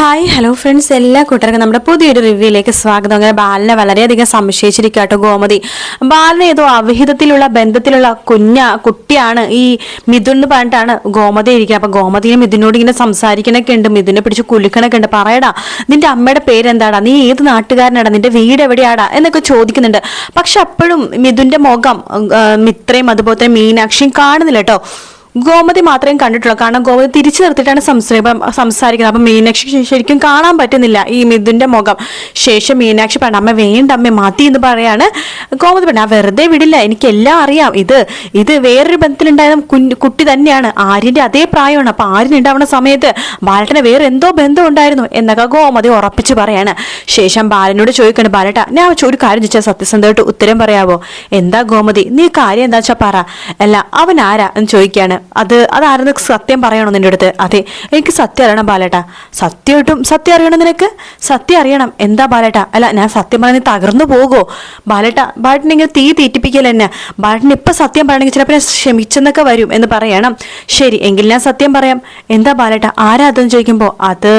Hi hello friends എല്ലാ കൂട്ടർക്കും നമ്മുടെ പുതിയൊരു റിവ്യൂയിലേക്ക് സ്വാഗതം. അങ്ങനെ ബാലനെ വളരെയധികം സംശയിച്ചിരിക്കാട്ടോ ഗോമതി. ബാലന് ഏതോ അവിഹിതത്തിലുള്ള ബന്ധത്തിലുള്ള കുഞ്ഞ കുട്ടിയാണ് ഈ മിഥുൻ എന്ന് പറഞ്ഞിട്ടാണ് ഗോമതി ഇരിക്കുക. അപ്പൊ ഗോമതിനെ മിഥുനോട് ഇങ്ങനെ സംസാരിക്കണൊക്കെ ഉണ്ട്. മിഥുനെ പിടിച്ച് കുലുക്കണൊക്കെ ഉണ്ട്. പറയടാ നിന്റെ അമ്മയുടെ പേരെന്താടാ? നീ ഏത് നാട്ടുകാരനാടാ? നിന്റെ വീട് എവിടെയാടാ? എന്നൊക്കെ ചോദിക്കുന്നുണ്ട്. പക്ഷെ അപ്പോഴും മിഥുന്റെ മുഖം മിത്രയും അതുപോലെ തന്നെ മീനാക്ഷിയും കാണുന്നില്ല കേട്ടോ ഗോമതി മാത്രമേ കണ്ടിട്ടുള്ളൂ. കാരണം ഗോമതി തിരിച്ചു നിർത്തിയിട്ടാണ് സംസാരിക്കുന്നത്. അപ്പം മീനാക്ഷി ശരിക്കും കാണാൻ പറ്റുന്നില്ല ഈ മിഥുന്റെ മുഖം. ശേഷം മീനാക്ഷി പറഞ്ഞു അമ്മ വേണ്ട അമ്മ മാറ്റി എന്ന് പറയാണ് ഗോമതി പറഞ്ഞു "ആ വെറുതെ വിടില്ല. എനിക്കെല്ലാം അറിയാം. ഇത് ഇത് വേറൊരു ബന്ധത്തിലുണ്ടായ കുട്ടി തന്നെയാണ്. ആര്യന്റെ അതേ പ്രായമാണ്. അപ്പൊ ആര്യൻ ഉണ്ടാവുന്ന സമയത്ത് ബാലട്ടന് വേറെ എന്തോ ബന്ധം ഉണ്ടായിരുന്നു എന്നൊക്കെ ഗോമതി ഉറപ്പിച്ച് പറയാണ്. ശേഷം ബാലനോട് ചോദിക്കണം ബാലട്ട ഞാൻ ഒരു കാര്യം ചോദിച്ചാൽ സത്യസന്ധമായിട്ട് ഉത്തരം പറയാവോ? എന്താ ഗോമതി? നീ കാര്യം എന്താ വെച്ചാ പറ. അല്ല അവൻ ആരാ? എന്ന് ചോദിക്കാണ്. അത് അതാരെന്ന് സത്യം പറയണോ നിന്റെ അടുത്ത്. അതെ എനിക്ക് സത്യം അറിയണം ബാലേട്ട. സത്യമായിട്ടും സത്യം അറിയണം നിനക്ക്? സത്യം അറിയണം. എന്താ ബാലേട്ട? അല്ല ഞാൻ സത്യം പറഞ്ഞ് തകർന്നു പോകുമോ ബാലേട്ട ബാലട്ടിനെ ഇങ്ങനെ തീ തീറ്റിപ്പിക്കല എന്നെ ബാലട്ടിന് ഇപ്പം സത്യം പറയണമെങ്കിൽ ചിലപ്പോൾ ഞാൻ ക്ഷമിച്ചെന്നൊക്കെ വരും എന്ന് പറയണം. ശരി എങ്കിൽ ഞാൻ സത്യം പറയാം. എന്താ ബാലേട്ട? ആരാ അതെന്ന് ചോദിക്കുമ്പോൾ അത്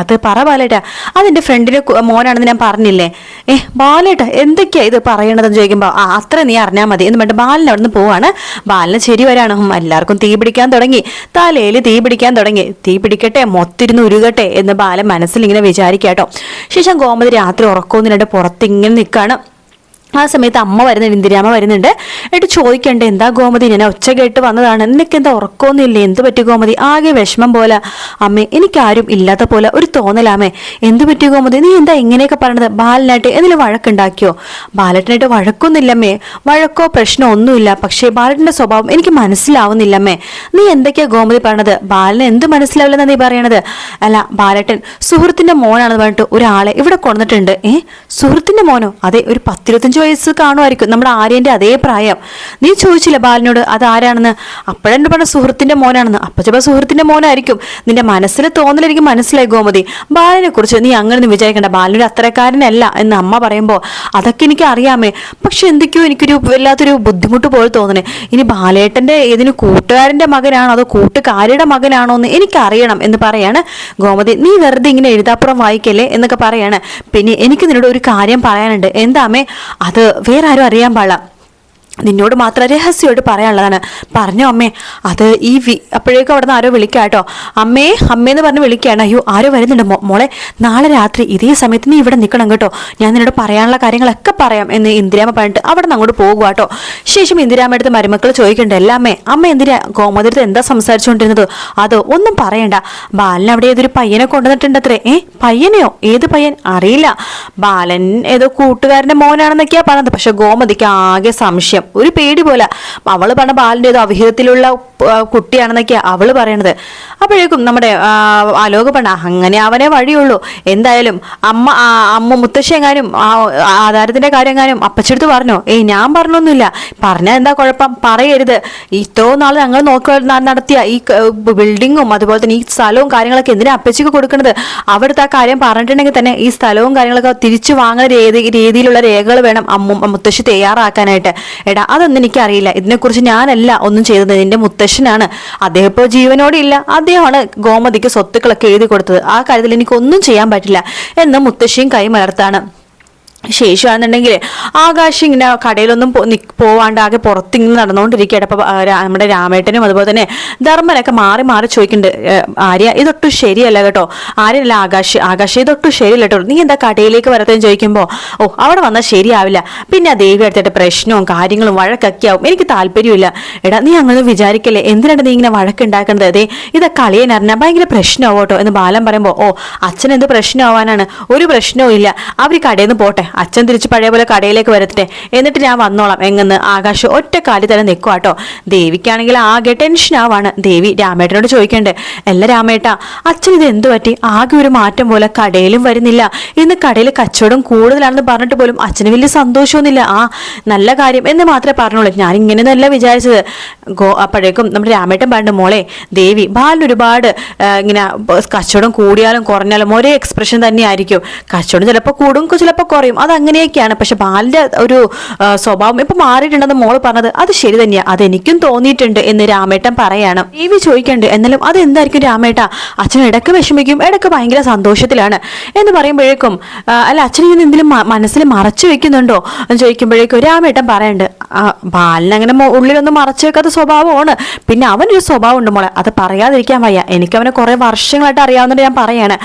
അത് പറ ബാലേട്ട. അതെന്റെ ഫ്രണ്ടിന്റെ മോനാണെന്ന് ഞാൻ പറഞ്ഞില്ലേ? ഏ ബാലേട്ട എന്തൊക്കെയാ ഇത് പറയണതെന്ന് ചോദിക്കുമ്പോൾ ആ അത്ര നീ അറിഞ്ഞാൽ മതി. എന്ന് പറഞ്ഞിട്ട് ബാലിന് അവിടെ നിന്ന് പോവാണ്. ബാലിന് ശരി വരാണ്. എല്ലാവർക്കും തീ പിടിക്കാൻ തുടങ്ങി. തലയിൽ തീ പിടിക്കാൻ തുടങ്ങി. തീ പിടിക്കട്ടെ മൊത്തിരുന്ന് ഉരുകട്ടെ എന്ന് ബാലൻ മനസ്സിൽ ഇങ്ങനെ വിചാരിക്കാട്ടോ. ശേഷം ഗോമതി രാത്രി ഉറക്കമൊന്നുമില്ലാണ്ട് പുറത്തിങ്ങനെ നിൽക്കാണ് ആ സമയത്ത് അമ്മ വരുന്നുണ്ട് ഇന്ദിരാമ്മ വരുന്നുണ്ട്. എന്നിട്ട് ചോദിക്കണ്ടേ എന്താ ഗോമതി? ഞാൻ ഒച്ച കേട്ട് വന്നതാണ്. നിനക്ക് എന്താ ഉറക്കമൊന്നുമില്ലേ എന്ത് പറ്റി ഗോമതി? ആകെ വിഷമം പോലെ. അമ്മേ എനിക്കാരും ഇല്ലാത്ത പോലെ ഒരു തോന്നലാമേ. എന്ത് പറ്റി ഗോമതി? നീ എന്താ ഇങ്ങനെയൊക്കെ പറഞ്ഞത് ബാലനായിട്ട് എന്തെങ്കിലും വഴക്കുണ്ടാക്കിയോ? ബാലട്ടനായിട്ട് വഴക്കൊന്നുമില്ലമ്മേ. വഴക്കോ പ്രശ്നമോ ഒന്നുമില്ല. പക്ഷേ ബാലട്ടന്റെ സ്വഭാവം എനിക്ക് മനസ്സിലാവുന്നില്ലമ്മേ. നീ എന്തൊക്കെയാ ഗോമതി പറഞ്ഞത് ബാലന് എന്ത് മനസ്സിലാവില്ലെന്നാണ് നീ പറയണത്? അല്ല ബാലട്ടൻ സുഹൃത്തിന്റെ മോനാണെന്ന് പറഞ്ഞിട്ട് ഒരാളെ ഇവിടെ കൊണ്ടിട്ടുണ്ട് ഏ? സുഹൃത്തിന്റെ മോനോ? അതെ ഒരു പത്തിരുപത്തഞ്ച് വയസ്സ് കാണുമായിരിക്കും. നമ്മുടെ ആര്യന്റെ അതേ പ്രായം. നീ ചോദിച്ചില്ല ബാലനോട് അത് ആരാണെന്ന്? അപ്പോഴെന്നെ പറഞ്ഞ സുഹൃത്തിന്റെ മോനാണെന്ന്. അപ്പൊ ചിലപ്പോൾ സുഹൃത്തിന്റെ മോനായിരിക്കും. നിന്റെ മനസ്സിൽ തോന്നലെനിക്ക് മനസ്സിലായി ഗോമതി. ബാലനെ കുറിച്ച് നീ അങ്ങനെ ഒന്നും വിചാരിക്കേണ്ട. ബാലനൊരു അത്രക്കാരനല്ല എന്ന് അമ്മ പറയുമ്പോൾ അതൊക്കെ എനിക്ക് അറിയാമേ. പക്ഷെ എന്തൊക്കെയോ എനിക്കൊരു വല്ലാത്തൊരു ബുദ്ധിമുട്ട് പോലെ തോന്നണേ. ഇനി ബാലേട്ടന്റെ ഏതിന് കൂട്ടുകാരന്റെ മകനാണോ അതോ കൂട്ടുകാരിയുടെ മകനാണോ എന്ന് എനിക്കറിയണം എന്ന് പറയാണ് ഗോമതി. നീ വെറുതെ ഇങ്ങനെ എഴുതാപ്പുറം വായിക്കല്ലേ എന്നൊക്കെ പറയാണ്. പിന്നെ എനിക്ക് നിന്നോട് ഒരു കാര്യം പറയാനുണ്ട്. എന്താമേ അത് വേറെ ആരും അറിയാൻ പാടില്ല. നിന്നോട് മാത്രം രഹസ്യമായിട്ട് പറയാനുള്ളതാണ്. പറഞ്ഞോ അമ്മേ അത് ഈ വി അപ്പോഴേക്കും അവിടെ നിന്ന് ആരോ വിളിക്കാട്ടോ അമ്മേ അമ്മേന്ന് പറഞ്ഞ് വിളിക്കുകയാണ്. അയ്യോ ആരോ വരുന്നുണ്ട്. മോളെ നാളെ രാത്രി ഇതേ സമയത്ത് നീ ഇവിടെ നിൽക്കണം കേട്ടോ. ഞാൻ നിന്നോട് പറയാനുള്ള കാര്യങ്ങളൊക്കെ പറയാം എന്ന് ഇന്ദിരാമ്മ പറഞ്ഞിട്ട് അവിടെ നിന്ന് അങ്ങോട്ട് പോകുക കേട്ടോ. ശേഷം ഇന്ദിരാമ്മ അടുത്ത് മരുമക്കൾ ചോദിക്കണ്ട എല്ലാം അമ്മേ അമ്മ എന്തിനാ ഗോമതിരത്ത് എന്താ സംസാരിച്ചുകൊണ്ടിരുന്നത്? അതോ ഒന്നും പറയണ്ട. ബാലൻ അവിടെ ഏതൊരു പയ്യനെ കൊണ്ടുവന്നിട്ടുണ്ടത്രേ. ഏ പയ്യനെയോ? ഏത് പയ്യൻ? അറിയില്ല. ബാലൻ ഏതോ കൂട്ടുകാരന്റെ മോനാണെന്നൊക്കെയാണ് പറഞ്ഞത്. പക്ഷെ ഗോമതിക്ക് ആകെ സംശയം. ഒരു പേടി പോലെ. അവൾ പറഞ്ഞ ബാലിന്റെ ഏതോ അവിഹിതത്തിലുള്ള കുട്ടിയാണെന്നൊക്കെയാണ് അവൾ പറയണത്. അപ്പോഴേക്കും നമ്മുടെ ആലോക പണ അങ്ങനെ അവനെ വഴിയുള്ളൂ. എന്തായാലും അമ്മ അമ്മ മുത്തശ്ശി എങ്ങാനും ആ ആധാരത്തിന്റെ കാര്യം എങ്ങാനും അപ്പച്ചെടുത്ത് പറഞ്ഞോ? ഏയ് ഞാൻ പറഞ്ഞൊന്നുമില്ല. പറഞ്ഞാൽ എന്താ കുഴപ്പം? പറയരുത്. ഇത്രയും നാൾ ഞങ്ങൾ നോക്കി നടത്തിയ ഈ ബിൽഡിങ്ങും അതുപോലെ തന്നെ ഈ സ്ഥലവും കാര്യങ്ങളൊക്കെ എന്തിനാ അപ്പച്ചിക്ക് കൊടുക്കുന്നത് അവിടുത്തെ ആ കാര്യം പറഞ്ഞിട്ടുണ്ടെങ്കിൽ തന്നെ ഈ സ്ഥലവും കാര്യങ്ങളൊക്കെ തിരിച്ചു വാങ്ങുന്ന രീതി രീതിയിലുള്ള രേഖകൾ വേണം അമ്മ മുത്തശ്ശി തയ്യാറാക്കാനായിട്ട്. അതൊന്നും എനിക്കറിയില്ല. ഇതിനെക്കുറിച്ച് ഞാനല്ല ഒന്നും ചെയ്തത്. നിന്റെ മുത്തശ്ശനാണ്. അദ്ദേഹം ഇപ്പോൾ ജീവനോടെ ഇല്ല. അദ്ദേഹമാണ് ഗോമതിക്ക് സ്വത്തുക്കളൊക്കെ എഴുതി കൊടുത്തത്. ആ കാര്യത്തിൽ എനിക്കൊന്നും ചെയ്യാൻ പറ്റില്ല എന്ന് മുത്തശ്ശിയും കൈമലർത്താണ്. ശേഷമാണെന്നുണ്ടെങ്കിൽ ആകാശ് ഇങ്ങനെ കടയിലൊന്നും പോവാണ്ട് ആകെ പുറത്തിങ്ങനെ നടന്നുകൊണ്ടിരിക്കുകയാണ്. അപ്പോൾ നമ്മുടെ രാമേട്ടനും അതുപോലെ തന്നെ ധർമ്മനൊക്കെ മാറി മാറി ചോദിക്കുന്നുണ്ട് ആര്യ ഇതൊട്ടും ശരിയല്ല കേട്ടോ. ആര്യല്ല ആകാശ് ആകാശ് ഇതൊട്ടും ശരിയല്ല കേട്ടോ. നീ എന്താ കടയിലേക്ക് വരത്തേന്ന് ചോദിക്കുമ്പോൾ ഓ അവിടെ വന്നാൽ ശരിയാവില്ല. പിന്നെ ആ ദേവി അടുത്തിട്ട് പ്രശ്നവും കാര്യങ്ങളും വഴക്കൊക്കെ ആവും. എനിക്ക് താല്പര്യമില്ല. എടാ നീ അങ്ങനെ വിചാരിക്കല്ലേ? എന്തിനാണ് നീ ഇങ്ങനെ വഴക്കുണ്ടാക്കുന്നത്? അതെ ഇതൊക്കെ കളിയൻ അറിഞ്ഞാൽ ഭയങ്കര പ്രശ്നമാവും കേട്ടോ എന്ന് ബാലം പറയുമ്പോൾ ഓ അച്ഛൻ എന്ത് പ്രശ്നമാവാനാണ്? ഒരു പ്രശ്നവും ഇല്ല. അവർ കടയിൽ നിന്ന് പോട്ടെ. അച്ഛൻ തിരിച്ച് പഴയ പോലെ കടയിലേക്ക് വരത്തിട്ടെ എന്നിട്ട് ഞാൻ വന്നോളാം. എങ്ങനെ ആകാശ് ഒറ്റ കാലി തന്നെ നിൽക്കുക കേട്ടോ ദേവിക്കാണെങ്കിൽ ആകെ ടെൻഷൻ ആവാണ്. ദേവി രാമേട്ടനോട് ചോദിക്കണ്ടേ. അല്ല രാമേട്ട അച്ഛൻ ഇത് എന്തു പറ്റി? ആകെ ഒരു മാറ്റം പോലെ കടയിലും വരുന്നില്ല. ഇന്ന് കടയിൽ കച്ചവടം കൂടുതലാണെന്ന് പറഞ്ഞിട്ട് പോലും അച്ഛന് വലിയ സന്തോഷമൊന്നുമില്ല. ആ നല്ല കാര്യം എന്ന് മാത്രമേ പറഞ്ഞോളൂ. ഞാൻ ഇങ്ങനെയൊന്നുമല്ല വിചാരിച്ചത്. ഗോ അപ്പോഴേക്കും നമ്മുടെ രാമേട്ടൻ പറഞ്ഞു മോളെ ദേവി ബാലിന് ഒരുപാട് ഇങ്ങനെ കച്ചവടം കൂടിയാലും കുറഞ്ഞാലും ഒരേ എക്സ്പ്രഷൻ തന്നെയായിരിക്കും. കച്ചവടം ചിലപ്പോൾ കൂടും ചിലപ്പോൾ കുറയും. അത് അങ്ങനെയൊക്കെയാണ് പക്ഷെ ബാലിന്റെ ഒരു സ്വഭാവം ഇപ്പൊ മാറിയിട്ടുണ്ടെന്ന് മോൾ പറഞ്ഞത് അത് ശരി തന്നെയാണ് അതെനിക്കും തോന്നിയിട്ടുണ്ട് എന്ന് രാമേട്ടൻ പറയാണ്. ദേവി ചോദിക്കണ്ട് എന്നാലും അത് എന്തായിരിക്കും രാമേട്ട? അച്ഛൻ ഇടയ്ക്ക് വിഷമിക്കും ഇടയ്ക്ക് ഭയങ്കര സന്തോഷത്തിലാണ്. എന്ന് പറയുമ്പോഴേക്കും അല്ല അച്ഛൻ ഇങ്ങനെ എന്തെങ്കിലും മനസ്സിൽ മറച്ചു വെക്കുന്നുണ്ടോ? എന്ന് ചോദിക്കുമ്പോഴേക്കും രാമേട്ടൻ പറയണ്ട് ബാലിനങ്ങനെ ഉള്ളിലൊന്നും മറച്ചു വെക്കാത്ത സ്വഭാവമാണ്. പിന്നെ അവനൊരു സ്വഭാവം ഉണ്ട് മോളെ. അത് പറയാതിരിക്കാൻ വയ്യ. എനിക്ക് അവനെ കുറെ വർഷങ്ങളായിട്ട് അറിയാവുന്നതുകൊണ്ട് ഞാൻ പറയാണ്.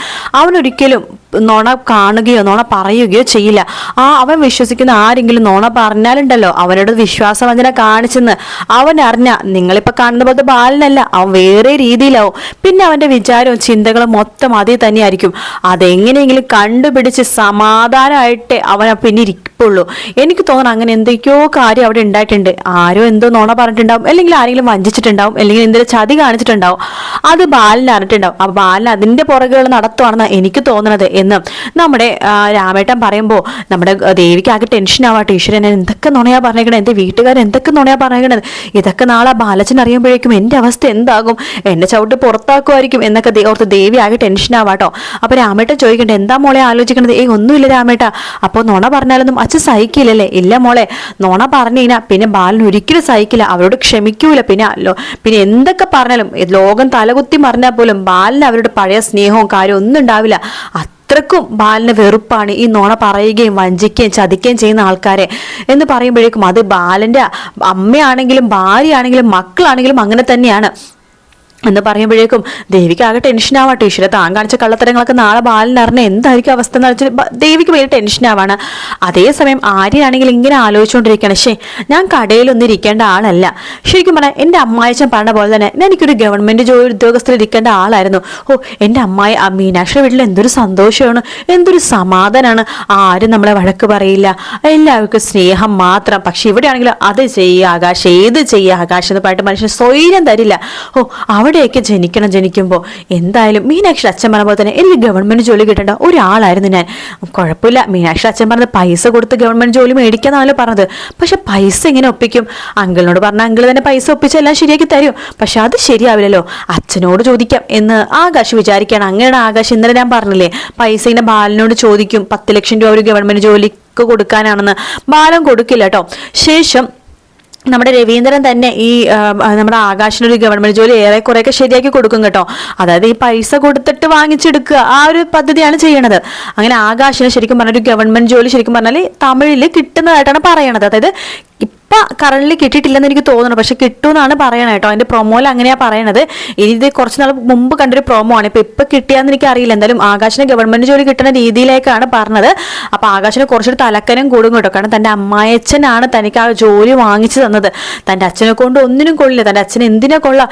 അവനൊരിക്കലും നുണ കാണുകയോ നോണ പറയുകയോ ചെയ്യില്ല. ആ അവൻ വിശ്വസിക്കുന്ന ആരെങ്കിലും നോണ പറഞ്ഞാലുണ്ടല്ലോ അവനോട് വിശ്വാസവഞ്ചന കാണിച്ചെന്ന്. അവൻ അറിഞ്ഞ നിങ്ങളിപ്പോ കാണുന്ന പോലത്തെ ബാലനല്ല അവൻ വേറെ രീതിയിലാവും. പിന്നെ അവന്റെ വിചാരവും ചിന്തകളും മൊത്തം അതിൽ തന്നെയായിരിക്കും. അതെങ്ങനെയെങ്കിലും കണ്ടുപിടിച്ച് സമാധാനമായിട്ട് അവൻ പിന്നെ ഇരിക്കുള്ളൂ. എനിക്ക് തോന്നണം അങ്ങനെ എന്തൊക്കെയോ കാര്യം അവിടെ ഉണ്ടായിട്ടുണ്ട്. ആരോ എന്തോ നോണ പറഞ്ഞിട്ടുണ്ടാവും. അല്ലെങ്കിൽ ആരെങ്കിലും വഞ്ചിച്ചിട്ടുണ്ടാവും. അല്ലെങ്കിൽ എന്തെങ്കിലും ചതി കാണിച്ചിട്ടുണ്ടാവും. അത് ബാലൻ അറിഞ്ഞിട്ടുണ്ടാവും. ആ ബാലൻ അതിന്റെ പുറകുകൾ നടത്തുവാണെന്ന് എനിക്ക് തോന്നണത് എന്ന് നമ്മുടെ രാമേട്ടൻ പറയുമ്പോൾ നമ്മുടെ ദേവിക്ക് ആകെ ടെൻഷൻ ആവാട്ടെ ഈശ്വരൻ എന്തൊക്കെ നുണയാ പറഞ്ഞേക്കണത് എന്റെ വീട്ടുകാർ എന്തൊക്കെ നുണയാ പറഞ്ഞേക്കണത് ഇതൊക്കെ നാളെ ബാലച്ചൻ അറിയുമ്പോഴേക്കും എന്റെ അവസ്ഥ എന്താകും എന്നെ ചവിട്ട് പുറത്താക്കുമായിരിക്കും എന്നൊക്കെ ഓർത്ത് ദേവി ആകെ ടെൻഷൻ ആവാട്ടോ അപ്പൊ രാമേട്ടൻ ചോദിക്കണ്ടേ എന്താ മോളെ ആലോചിക്കണത്? ഏയ് ഒന്നുമില്ല രാമേട്ട. അപ്പോൾ നുണ പറഞ്ഞാലൊന്നും അച്ഛൻ സഹിക്കില്ലല്ലേ? ഇല്ല മോളെ നുണ പറഞ്ഞു കഴിഞ്ഞാൽ പിന്നെ ബാലൻ ഒരിക്കലും സഹിക്കില്ല അവരോട് ക്ഷമിക്കൂല പിന്നെ അല്ലോ പിന്നെ എന്തൊക്കെ പറഞ്ഞാലും ലോകം തലകുത്തി മറിഞ്ഞാൽ പോലും ബാലിന് അവരുടെ പഴയ സ്നേഹവും കാര്യവും ഒന്നും ഉണ്ടാവില്ല. അത്രക്കും ബാലിന് വെറുപ്പാണ്. ഈ നോണ പറയുകയും വഞ്ചിക്കുകയും ചതിക്കുകയും ചെയ്യുന്ന ആൾക്കാരെ എന്ന് പറയുമ്പോഴേക്കും അത് ബാലന്റെ അമ്മയാണെങ്കിലും ഭാര്യയാണെങ്കിലും മക്കളാണെങ്കിലും അങ്ങനെ തന്നെയാണ്. എന്ന് പറയുമ്പോഴേക്കും ദേവിക്ക് ആകെ ടെൻഷൻ ആവാം. ഈശ്വര താൻ കാണിച്ച കള്ളത്തരങ്ങളൊക്കെ നാളെ ബാലിന് അറിഞ്ഞ എന്തായിരിക്കും അവസ്ഥ എന്ന് വെച്ചാൽ ദേവിക്ക് വലിയ ടെൻഷൻ ആവാണ്. അതേസമയം ആര്യനാണെങ്കിൽ ഇങ്ങനെ ആലോചിച്ചുകൊണ്ടിരിക്കുകയാണ്. ശേ ഞാൻ കടയിലൊന്നും ഇരിക്കേണ്ട ആളല്ല. ശരിക്കും പറഞ്ഞാൽ എന്റെ അമ്മായിച്ചൻ പറഞ്ഞ പോലെ തന്നെ ഞാൻ എനിക്കൊരു ഗവൺമെന്റ് ജോലി ഉദ്യോഗസ്ഥർ ഇരിക്കേണ്ട ആളായിരുന്നു. ഓ എന്റെ അമ്മായി മീനാക്ഷിയുടെ വീട്ടിൽ എന്തൊരു സന്തോഷമാണ് എന്തൊരു സമാധാനമാണ് ആരും നമ്മളെ വഴക്ക് പറയില്ല. എല്ലാവർക്കും സ്നേഹം മാത്രം. പക്ഷെ ഇവിടെയാണെങ്കിൽ അത് ചെയ്യുക ആകാശം ഏത് ചെയ്യുക ആകാശം എന്ന് പറഞ്ഞിട്ട് മനുഷ്യന് സ്വൈര്യം തരില്ല. ഓ അവിടെയൊക്കെ ജനിക്കണം ജനിക്കുമ്പോൾ എന്തായാലും മീനാക്ഷി അച്ഛൻ പറഞ്ഞ പോലെ തന്നെ എനിക്ക് ഗവൺമെന്റ് ജോലി കിട്ടേണ്ട ഒരാളായിരുന്നു ഞാൻ. കുഴപ്പമില്ല. മീനാക്ഷി അച്ഛൻ പറഞ്ഞത് പൈസ കൊടുത്ത് ഗവൺമെന്റ് ജോലി മേടിക്കാന്നാണല്ലോ പറഞ്ഞത്. പക്ഷെ പൈസ എങ്ങനെ ഒപ്പിക്കും? അങ്കിളിനോട് പറഞ്ഞ അങ്കിൾ തന്നെ പൈസ ഒപ്പിച്ച് എല്ലാം ശരിയാക്കി തരും. പക്ഷെ അത് ശരിയാവില്ലല്ലോ. അച്ഛനോട് ചോദിക്കാം എന്ന് ആകാശ് വിചാരിക്കുകയാണ്. അങ്ങനെയാണ് ആകാശ് ഇന്നലെ ഞാൻ പറഞ്ഞില്ലേ പൈസ ഇങ്ങനെ ബാലനോട് ചോദിക്കും പത്ത് ലക്ഷം രൂപ ഒരു ഗവൺമെന്റ് ജോലിക്ക് കൊടുക്കാനാണെന്ന്. ബാലം കൊടുക്കില്ല കേട്ടോ. ശേഷം നമ്മുടെ രവീന്ദ്രൻ തന്നെ ഈ നമ്മുടെ ആകാശിനൊരു ഗവൺമെന്റ് ജോലി ഏറെ കുറെയൊക്കെ ശരിയാക്കി കൊടുക്കും കേട്ടോ. അതായത് ഈ പൈസ കൊടുത്തിട്ട് വാങ്ങിച്ചെടുക്കുക ആ ഒരു പദ്ധതിയാണ് ചെയ്യണത്. അങ്ങനെ ആകാശിന് ശരിക്കും പറഞ്ഞ ഒരു ഗവൺമെന്റ് ജോലി ശരിക്കും പറഞ്ഞാൽ തമിഴിൽ കിട്ടുന്നതായിട്ടാണ് പറയണത്. അതായത് ഇപ്പൊ കറണ്ടിൽ കിട്ടിയിട്ടില്ലെന്ന് എനിക്ക് തോന്നുന്നു. പക്ഷെ കിട്ടുമെന്നാണ് പറയണേ കേട്ടോ. അതിന്റെ പ്രൊമോയിൽ അങ്ങനെയാ പറയണത്. ഇനി ഇത് കുറച്ച് നാൾ മുമ്പ് കണ്ടൊരു പ്രൊമോ ആണ്. ഇപ്പൊ ഇപ്പൊ കിട്ടിയാന്ന് എനിക്ക് അറിയില്ല എന്തായാലും ആകാശിന് ഗവൺമെന്റ് ജോലി കിട്ടുന്ന രീതിയിലേക്കാണ് പറഞ്ഞത്. അപ്പൊ ആകാശിന് കുറച്ചൊരു തലക്കനം കൂടും കേട്ടോ. കാരണം തന്റെ അമ്മായച്ചനാണ് തനിക്ക് ആ ജോലി വാങ്ങിച്ചു തന്നത്. തന്റെ അച്ഛനെ കൊണ്ട് ഒന്നിനും കൊള്ളില്ല. തന്റെ അച്ഛൻ എന്തിനാ കൊള്ള?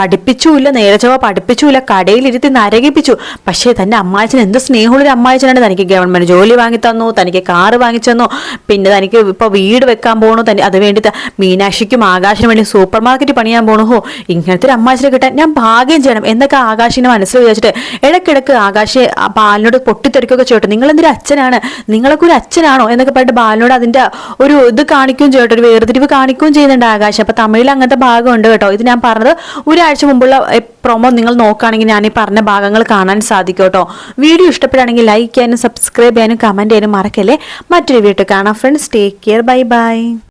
പഠിപ്പിച്ചുമില്ല നേരെ ചൊവ്വ പഠിപ്പിച്ചുമില്ല കടയിലിരുത്തി നരകിപ്പിച്ചു. പക്ഷേ തന്റെ അമ്മായച്ചൻ എന്ത് സ്നേഹമുള്ളൊരു അമ്മായച്ചനാണ് തനിക്ക് ഗവൺമെന്റ് ജോലി വാങ്ങി തന്നു തനിക്ക് കാറ് വാങ്ങിച്ചു തന്നു. പിന്നെ തനിക്ക് ഇപ്പൊ വീട് വെക്കാൻ പോകണു തന്നെ അത് വേണ്ടി ത- മീനാക്ഷിക്കും ആകാശിനും വേണ്ടി സൂപ്പർ മാർക്കറ്റ് പണിയാൻ പോണു. ഹോ ഇങ്ങനത്തെ ഒരു അമ്മാശിനെ കിട്ടാൻ ഞാൻ ഭാഗ്യം ചെയ്യണം. എന്നൊക്കെ ആകാശിനെ മനസ്സിൽ വിചാരിച്ചിട്ട് ഇടയ്ക്കിടയ്ക്ക് ആകാശെ ബാലിനോട് പൊട്ടിത്തെറിക്കുകയൊക്കെ ചെയ്യട്ടെ. നിങ്ങൾ എന്തൊരു അച്ഛനാണ്? നിങ്ങളൊക്കെ ഒരു അച്ഛനാണോ? എന്നൊക്കെ പറഞ്ഞിട്ട് ബാലിനോട് അതിന്റെ ഒരു ഇത് കാണിക്കുകയും ചെയ്യട്ടെ. ഒരു വേർതിരിവ് കാണിക്കുകയും ചെയ്യുന്നുണ്ട് ആകാശം. അപ്പൊ തമിഴിൽ അങ്ങനത്തെ ഭാഗമുണ്ട് കേട്ടോ. ഇത് ഞാൻ പറഞ്ഞത് ഒരാഴ്ച മുമ്പുള്ള പ്രൊമോ നിങ്ങൾ നോക്കുകയാണെങ്കിൽ ഞാൻ ഈ പറഞ്ഞ ഭാഗങ്ങൾ കാണാൻ സാധിക്കും കേട്ടോ. വീഡിയോ ഇഷ്ടപ്പെടുകയാണെങ്കിൽ ലൈക്ക് ചെയ്യാനും സബ്സ്ക്രൈബ് ചെയ്യാനും കമന്റ് ചെയ്യാനും മറക്കല്ലേ? മറ്റൊരു വീട്ടിൽ കാണാം. Friends take care bye bye Bye.